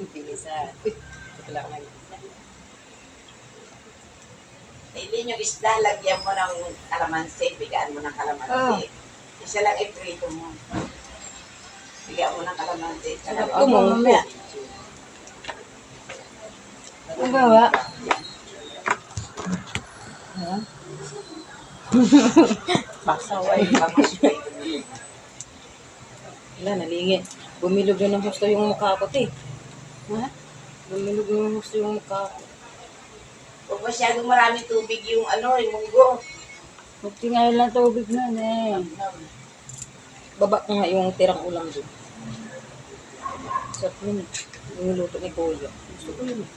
Bisa. Uy, ito lang lang. Hindi yung isda, lagyan mo ng kalamansi, bigaan mo ng kalamansi. Isa lang iprito mo. Bigyan mo ng kalamansi. Sarap ko, mamaya. Ang gawa. Pasaway, pamasway. Wala, nalingi. Bumilog na ng gusto yung mukha ko, te. Ha? Bumilog na ng gusto yung mukha ko. Huwag masyadong marami tubig yung ano, yung munggo. Magtingay lang tubig nun eh. Baba ko nga yung tirang ulam doon. Sarap yun. eh. Yung niluto ni Kuya. Gusto ko yun. eh.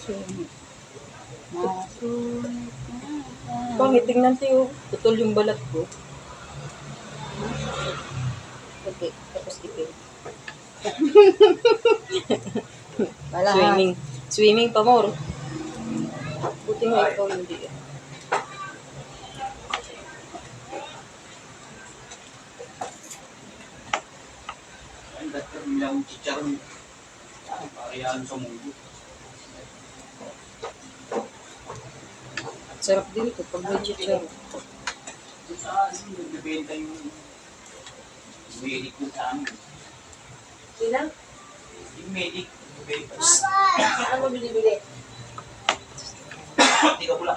Masulit na. Pangit, tingnan tayo. Tutol yung balat ko. Okay, tapos ipin. Wala ha. Swimming. Swimming pa more. Buti nga ikaw hindi. eh. Ang dati yung chicharon. Parehas sa mundo. Sarap din ito pag may chichar. Kung saan nagbebenta yung medic ko sa amin. Sino? Yung medic. Ano binibili? Ka pula